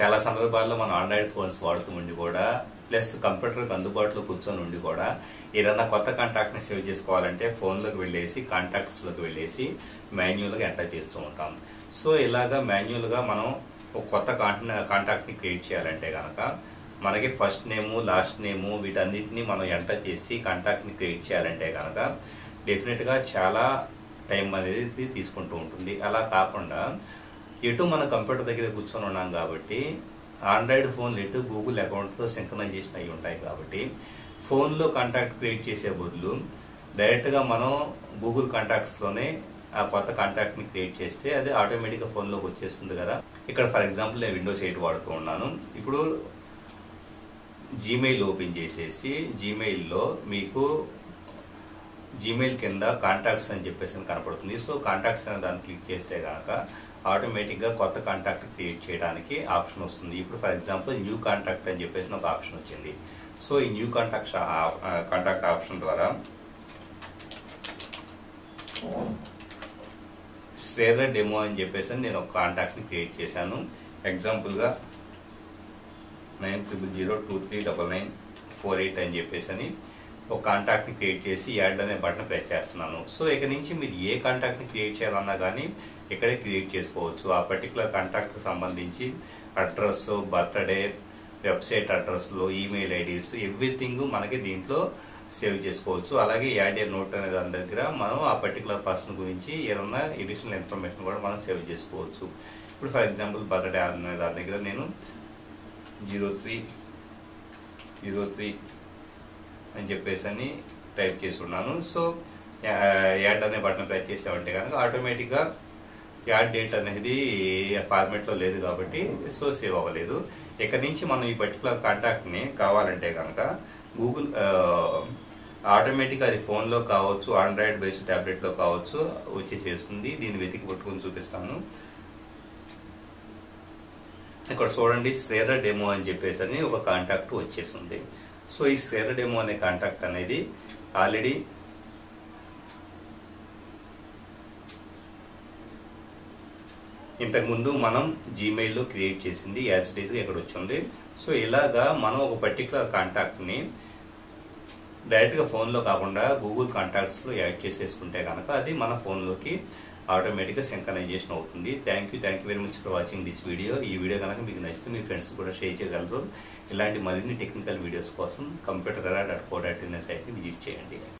చాలా సందర్భాల్లో మనం ఆండ్రాయిడ్ ఫోన్స్ వాడుతూ ఉండి కూడా ప్లస్ కంప్యూటర్కి అందుబాటులో కూర్చొని ఉండి కూడా ఏదైనా కొత్త కాంటాక్ట్ని సేవ్ చేసుకోవాలంటే ఫోన్లోకి వెళ్ళేసి కాంటాక్ట్స్లోకి వెళ్ళేసి మాన్యువల్గా ఎంటర్ చేస్తూ ఉంటాం. సో ఇలాగా మాన్యువల్గా మనం ఒక కొత్త కాంటాక్ట్ని క్రియేట్ చేయాలంటే కనుక మనకి ఫస్ట్ నేము లాస్ట్ నేము వీటన్నిటిని మనం ఎంటర్ చేసి కాంటాక్ట్ని క్రియేట్ చేయాలంటే కనుక డెఫినెట్గా చాలా టైం అనేది తీసుకుంటూ ఉంటుంది. అలా కాకుండా ఎటు మన కంప్యూటర్ దగ్గర కూర్చొని ఉన్నాం కాబట్టి ఆండ్రాయిడ్ ఫోన్లు ఎటు గూగుల్ అకౌంట్తో సింక్రనైజేషన్ అయి ఉంటాయి కాబట్టి ఫోన్లో కాంటాక్ట్ క్రియేట్ చేసే బదులు డైరెక్ట్గా మనం గూగుల్ కాంటాక్ట్స్లోనే ఆ కొత్త కాంటాక్ట్ని క్రియేట్ చేస్తే అది ఆటోమేటిక్గా ఫోన్లోకి వచ్చేస్తుంది కదా. ఇక్కడ ఫర్ ఎగ్జాంపుల్ నేను విండోస్ ఎయిట్ వాడుతూ ఉన్నాను. ఇప్పుడు జీమెయిల్ ఓపెన్ చేసేసి జీమెయిల్లో మీకు జీమెయిల్ కింద కాంటాక్ట్స్ అని చెప్పేసి కనపడుతుంది. సో కాంటాక్ట్స్ అనే దాన్ని క్లిక్ చేస్తే కనుక ఆటోమేటిక్గా కొత్త కాంటాక్ట్ క్రియేట్ చేయడానికి ఆప్షన్ వస్తుంది. ఇప్పుడు ఫర్ ఎగ్జాంపుల్ న్యూ కాంటాక్ట్ అని చెప్పేసి ఒక ఆప్షన్ వచ్చింది. సో ఈ న్యూ కాంటాక్ట్ కాంటాక్ట్ ఆప్షన్ ద్వారా స్ట్రేరర్ డెమో అని చెప్పేసి నేను ఒక కాంటాక్ట్ని క్రియేట్ చేశాను. ఎగ్జాంపుల్గా nine triple zero two three double nine four eight అని చెప్పేసి అని. ఒక కాంటాక్ట్ని క్రియేట్ చేసి యాడ్ అనే బటన్ ప్రెస్ చేస్తున్నాను. సో ఇక నుంచి మీరు ఏ కాంటాక్ట్ని క్రియేట్ చేయాలన్నా కానీ ఇక్కడే క్రియేట్ చేసుకోవచ్చు. ఆ పర్టికులర్ కాంటాక్ట్కి సంబంధించి అడ్రస్ బర్త్డే వెబ్సైట్ అడ్రస్లు ఈమెయిల్ ఐడీస్ ఎవ్రీథింగ్ మనకి దీంట్లో సేవ్ చేసుకోవచ్చు. అలాగే యాడ్ ఏ నోట్ అనే దాని దగ్గర మనం ఆ పర్టికులర్ పర్సన్ గురించి ఏదన్నా ఎడిషనల్ ఇన్ఫర్మేషన్ కూడా మనం సేవ్ చేసుకోవచ్చు. ఇప్పుడు ఫర్ ఎగ్జాంపుల్ బర్త్డే అనే దాని దగ్గర నేను జీరో త్రీ జీరో త్రీ అని చెప్పేసి అని టైప్ చేసి ఉన్నాను సో యాడ్ అనే బటన్ ప్రెస్ చేసామంటే కనుక ఆటోమేటిక్గా యాడ్ డేట్ అనేది ఫార్మేట్లో లేదు కాబట్టి సో సేవ్ అవ్వలేదు. ఇక్కడ నుంచి మనం ఈ పర్టికులర్ కాంటాక్ట్ని కావాలంటే కనుక గూగుల్ ఆటోమేటిక్గా అది ఫోన్లో కావచ్చు ఆండ్రాయిడ్ బేస్డ్ ట్యాబ్లెట్లో కావచ్చు వచ్చేసేస్తుంది. దీన్ని వెతికి పట్టుకొని చూపిస్తాను. ఇక్కడ చూడండి స్క్రేరర్ డెమో అని చెప్పేసి అని ఒక కాంటాక్ట్ వచ్చేసింది. సో ఈ సెరడెమో అనే కాంటాక్ట్ అనేది ఆల్రెడీ ఇంతకుముందు మనం జీమెయిల్లో క్రియేట్ చేసింది యాజ్ ఇట్ ఈస్గా ఇక్కడ వచ్చింది. సో ఇలాగా మనం ఒక పర్టికులర్ కాంటాక్ట్ని డైరెక్ట్గా ఫోన్లో కాకుండా గూగుల్ కాంటాక్ట్స్లో యాడ్ చేసేసుకుంటే కనుక అది మన ఫోన్లోకి ఆటోమేటిక్గా సింకనైజేషన్ అవుతుంది. Thank you thank you very much for watching this video ఈ వీడియో కనుక మీకు నచ్చితే మీ ఫ్రెండ్స్ కూడా షేర్ చేయగలరు. ఇలాంటి మరిన్ని టెక్నికల్ వీడియోస్ కోసం కంప్యూటర్ ఎలా డాట్ కో డాట్ ఇన్ సైట్ని విజిట్ చేయండి.